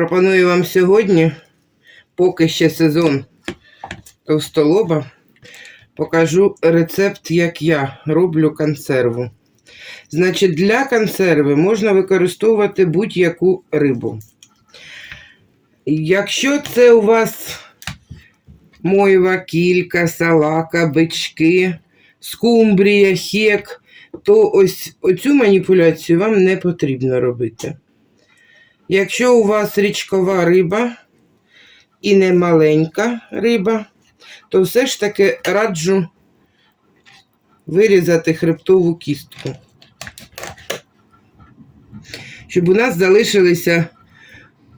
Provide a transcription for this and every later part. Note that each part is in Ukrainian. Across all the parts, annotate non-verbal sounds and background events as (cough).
Пропоную вам сьогодні, поки ще сезон товстолоба, покажу рецепт, як я роблю консерву. Значить, для консерви можна використовувати будь-яку рибу. Якщо це у вас мойва, кілька, салака, бички, скумбрія, хек, то ось оцю маніпуляцію вам не потрібно робити. Якщо у вас річкова риба і не маленька риба, то все ж таки раджу вирізати хребтову кістку. Щоб у нас залишилися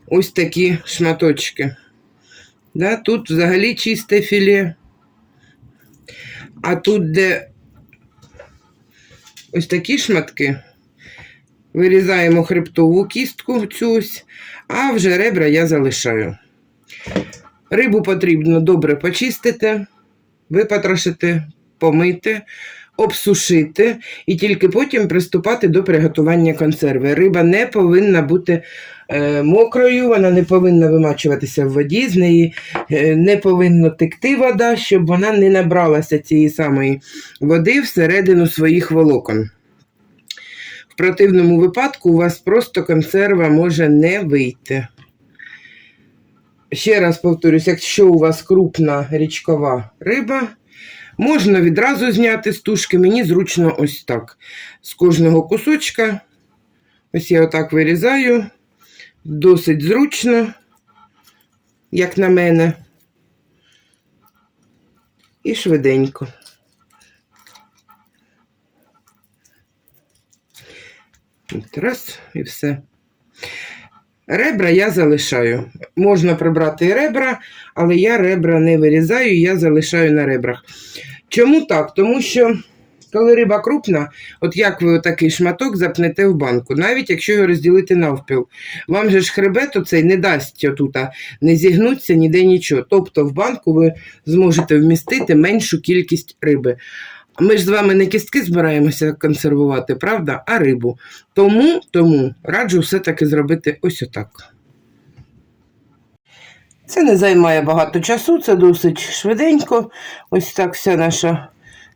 ось такі шматочки. Да, тут взагалі чисте філе. А тут, де ось такі шматки, Вирізаємо хребтову кістку цю а вже ребра я залишаю. Рибу потрібно добре почистити, випотрошити, помити, обсушити і тільки потім приступати до приготування консерви. Риба не повинна бути е, мокрою, вона не повинна вимачуватися в воді, з неї е, не повинна текти вода, щоб вона не набралася цієї самої води всередину своїх волокон. В противному випадку у вас просто консерва може не вийти. Ще раз повторюсь, якщо у вас крупна річкова риба, можна відразу зняти з тушки. Мені зручно ось так. З кожного кусочка, ось я отак вирізаю, досить зручно, як на мене, і швиденько. От Раз і все. Ребра я залишаю. Можна прибрати ребра, але я ребра не вирізаю, я залишаю на ребрах. Чому так? Тому що, коли риба крупна, от як ви такий шматок запнете в банку, навіть якщо його розділити навпіл, вам же ж хребет оцей не дасть отута, не зігнуться ніде нічого. Тобто в банку ви зможете вмістити меншу кількість риби. Ми ж з вами не кістки збираємося консервувати, правда, а рибу. Тому, тому раджу все-таки зробити ось отак. Це не займає багато часу, це досить швиденько. Ось так вся наша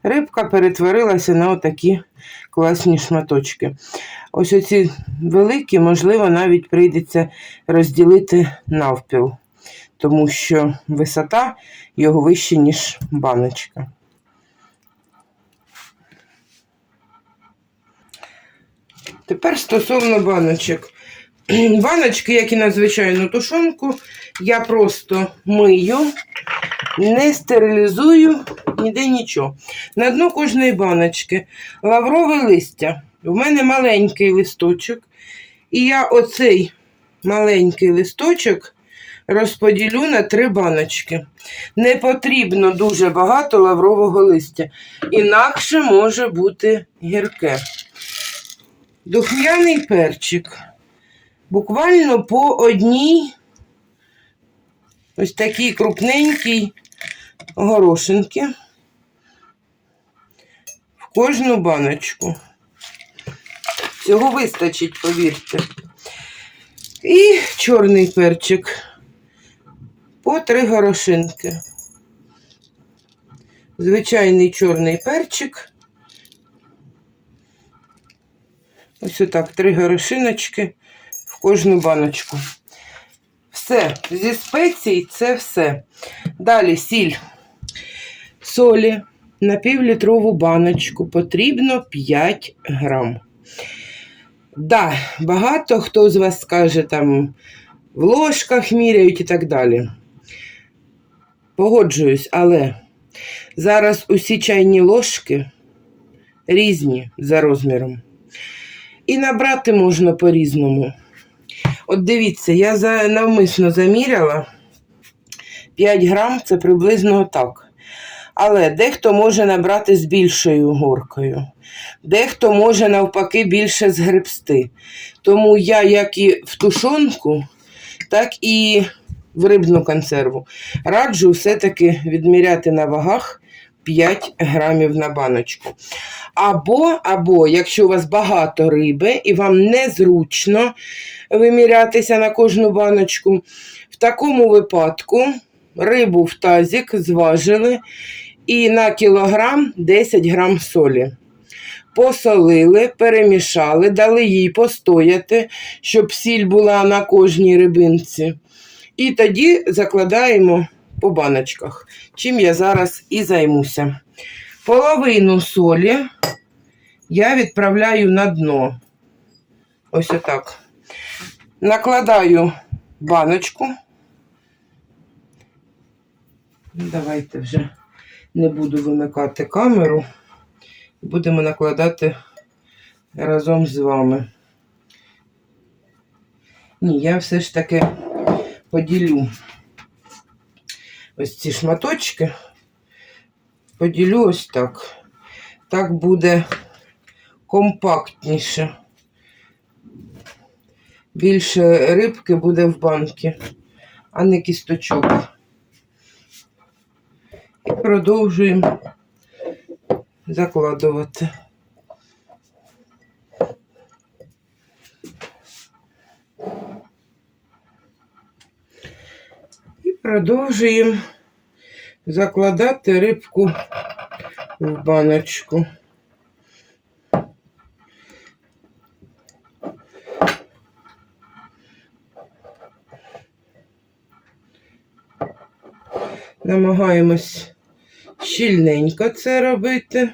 рибка перетворилася на отакі класні шматочки. Ось оці великі, можливо, навіть прийдеться розділити навпіл, тому що висота його вища, ніж баночка. Тепер стосовно баночок. (clears throat) Баночки, як і на звичайну тушонку, я просто мию, не стерилізую ніде нічого. На дно кожної баночки лаврове листя. У мене маленький листочок. І я оцей маленький листочок розподілю на три баночки. Не потрібно дуже багато лаврового листя, інакше може бути гірке. Духмяний перчик. Буквально по одній ось такій крупненькій горошинки в кожну баночку. Цього вистачить, повірте. І чорний перчик по три горошинки. Звичайний чорний перчик. Ось отак, три горошиночки в кожну баночку. Все, зі спецій це все. Далі сіль. Солі на півлітрову баночку потрібно 5 грам. Да, багато хто з вас скаже, там в ложках міряють і так далі. Погоджуюсь, але зараз усі чайні ложки різні за розміром. І набрати можна по-різному. От дивіться, я навмисно заміряла 5 грам це приблизно так. Але дехто може набрати з більшою горкою, дехто може навпаки більше згребсти. Тому я як і в тушонку, так і в рибну консерву раджу все-таки відміряти на вагах 5 грамів на баночку. Або, або, якщо у вас багато риби і вам незручно вимірятися на кожну баночку, в такому випадку рибу в тазик зважили і на кілограм 10 грам солі. Посолили, перемішали, дали їй постояти, щоб сіль була на кожній рибинці. І тоді закладаємо по баночках, чим я зараз і займуся. Половину солі я відправляю на дно. Ось отак. Накладаю баночку. Давайте вже не буду вимикати камеру. Будемо накладати разом з вами. Ні, я все ж таки поділю ось ці шматочки. Поділю ось так. Так буде компактніше. Більше рибки буде в банки, а не кісточок. І продовжуємо закладувати. Продовжуємо закладати рибку в баночку. Намагаємось щільненько це робити,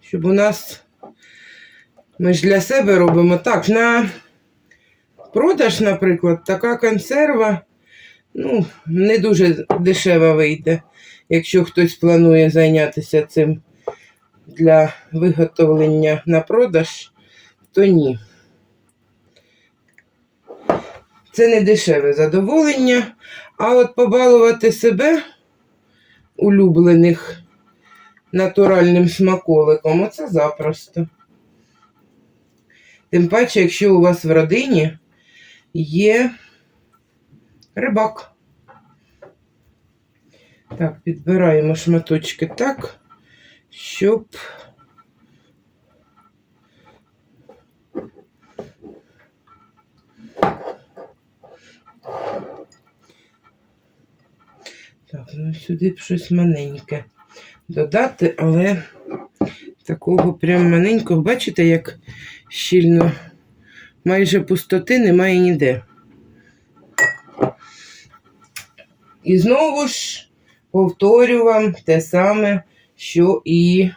щоб у нас ми ж для себе робимо так. На продаж, наприклад, така консерва ну, не дуже дешева вийде, якщо хтось планує зайнятися цим для виготовлення на продаж, то ні. Це не дешеве задоволення, а от побалувати себе улюблених натуральним смаколиком, оце запросто. Тим паче, якщо у вас в родині є рибак. Так, підбираємо шматочки так, щоб Так, ну сюди б щось маленьке додати, але такого прям маленького, бачите, як щільно майже пустоти немає ніде. І знову ж повторю вам те саме, що і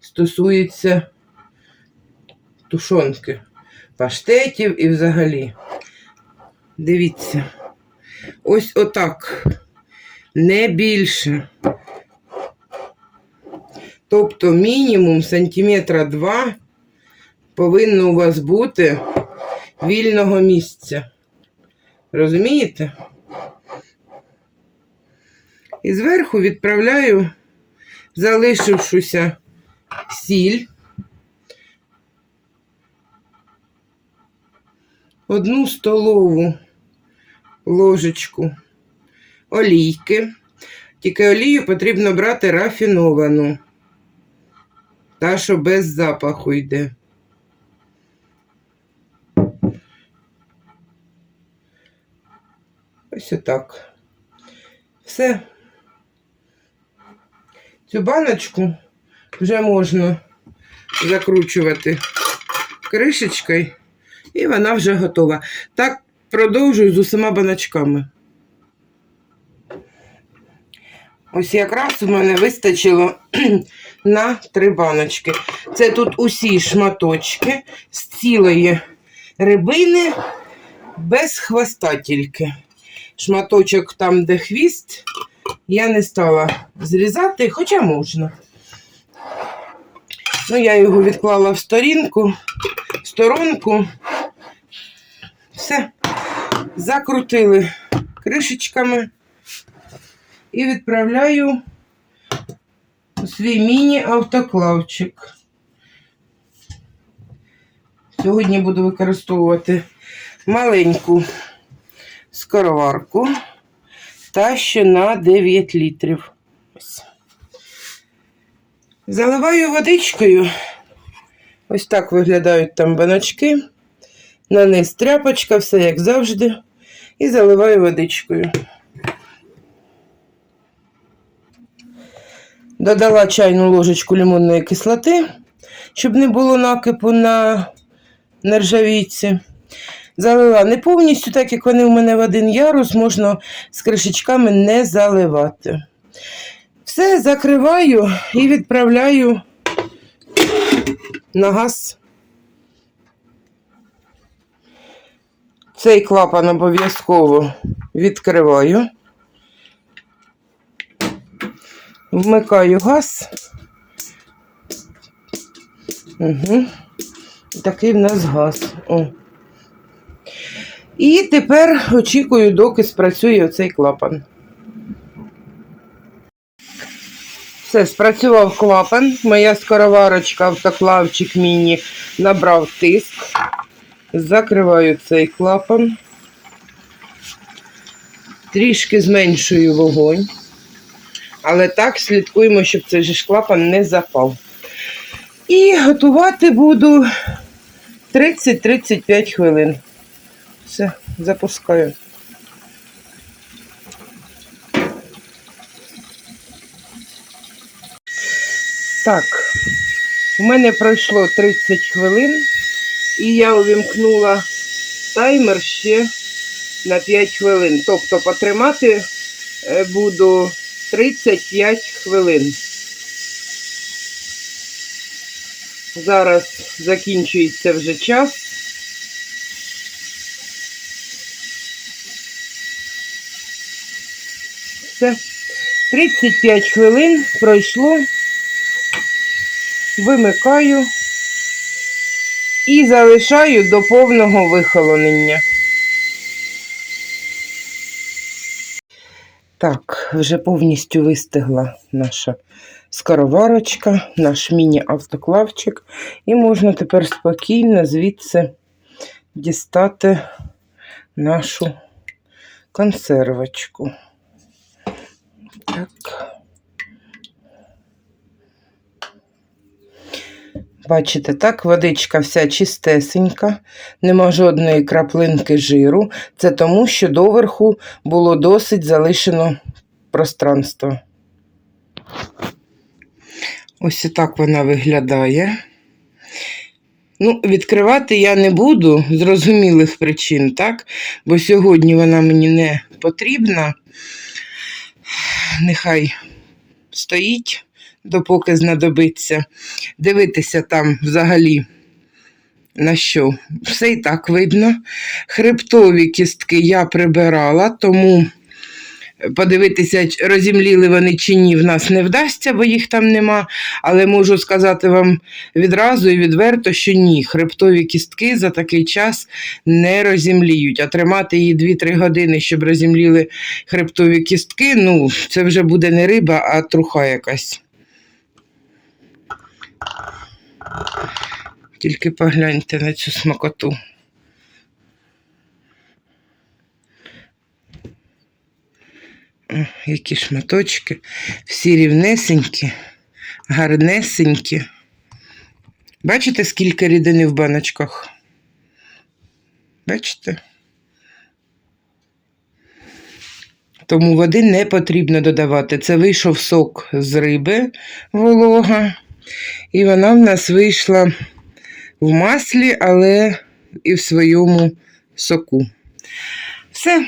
стосується тушонки, паштетів і взагалі. Дивіться, ось отак, не більше. Тобто мінімум сантиметра два повинно у вас бути вільного місця. Розумієте? І зверху відправляю залишившуся сіль, одну столову ложечку олійки. Тільки олію потрібно брати рафіновану, та, що без запаху йде. Ось отак. Все. Цю баночку вже можна закручувати кришечкою, і вона вже готова. Так продовжую з усіма баночками. Ось якраз у мене вистачило (clears throat) на три баночки. Це тут усі шматочки з цілої рибини, без хвоста тільки. Шматочок там, де хвіст, я не стала зрізати, хоча можна. Ну, я його відклала в сторінку, в сторонку. Все. Закрутили кришечками. і відправляю у свій міні-автоклавчик. Сьогодні буду використовувати маленьку скороварку та ще на 9 літрів. Заливаю водичкою. Ось так виглядають там баночки. На низ тряпочка, все як завжди. І заливаю водичкою. Додала чайну ложечку лимонної кислоти, щоб не було накипу на нержавійці. Залила не повністю, так як вони в мене в один ярус, можна з кришечками не заливати. Все закриваю і відправляю на газ. Цей клапан обов'язково відкриваю. Вмикаю газ. Угу. Такий в нас газ. О. І тепер очікую, доки спрацює оцей клапан. Все, спрацював клапан. Моя скороварочка автоклавчик міні набрав тиск. Закриваю цей клапан. Трішки зменшую вогонь. Але так слідкуємо, щоб цей же клапан не запав. І готувати буду 30-35 хвилин. Все, запускаю. Так, у мене пройшло 30 хвилин, і я увімкнула таймер ще на 5 хвилин. Тобто потримати е, буду 35 хвилин. Зараз закінчується вже час. Все. 35 хвилин пройшло. Вимикаю і залишаю до повного вихолонення. Так, вже повністю вистигла наша скороварочка, наш міні-автоклавчик. І можна тепер спокійно звідси дістати нашу консервочку. Так. Бачите, так, водичка вся чистесенька, нема жодної краплинки жиру. Це тому, що доверху було досить залишено пространство. Ось так вона виглядає. Ну, відкривати я не буду зрозумілих причин, так? Бо сьогодні вона мені не потрібна. Нехай стоїть, допоки знадобиться. Дивитися там взагалі. На що? Все і так видно. Хребтові кістки я прибирала, тому подивитися, розімліли вони чи ні, в нас не вдасться, бо їх там нема. Але можу сказати вам відразу і відверто, що ні, хребтові кістки за такий час не розімліють. А тримати її 2-3 години, щоб розімліли хребтові кістки, ну, це вже буде не риба, а труха якась. Тільки погляньте на цю смакоту. Які шматочки, всі рівнесенькі, гарнесенькі. Бачите, скільки рідини в баночках? Бачите? Тому води не потрібно додавати. Це вийшов сок з риби волога. І вона в нас вийшла в маслі, але і в своєму соку. Все,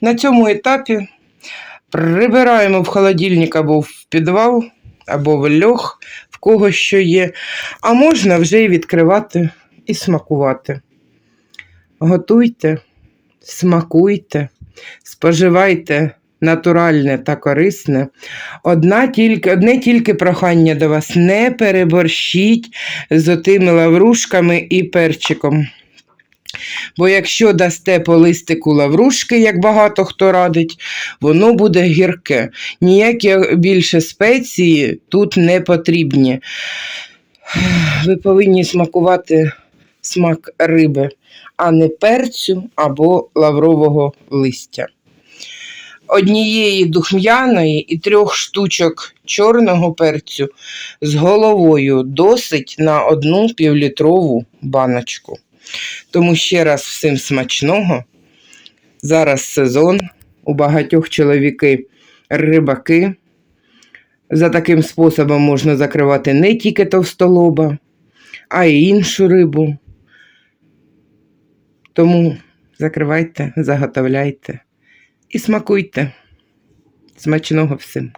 на цьому етапі прибираємо в холодильник або в підвал, або в льох, в кого що є. А можна вже і відкривати і смакувати. Готуйте, смакуйте, споживайте натуральне та корисне. Одна тільки, одне тільки прохання до вас: не переборщіть з отими лаврушками і перчиком. Бо якщо дасте по листику лаврушки, як багато хто радить, воно буде гірке. Ніякі більше спеції тут не потрібні. Ви повинні смакувати смак риби, а не перцю або лаврового листя. Однієї духм'яної і трьох штучок чорного перцю з головою досить на одну півлітрову баночку. Тому ще раз всім смачного. Зараз сезон. У багатьох чоловіки рибаки. За таким способом можна закривати не тільки товстолоба, а й іншу рибу. Тому закривайте, заготовляйте і смакуйте. Смачного всім!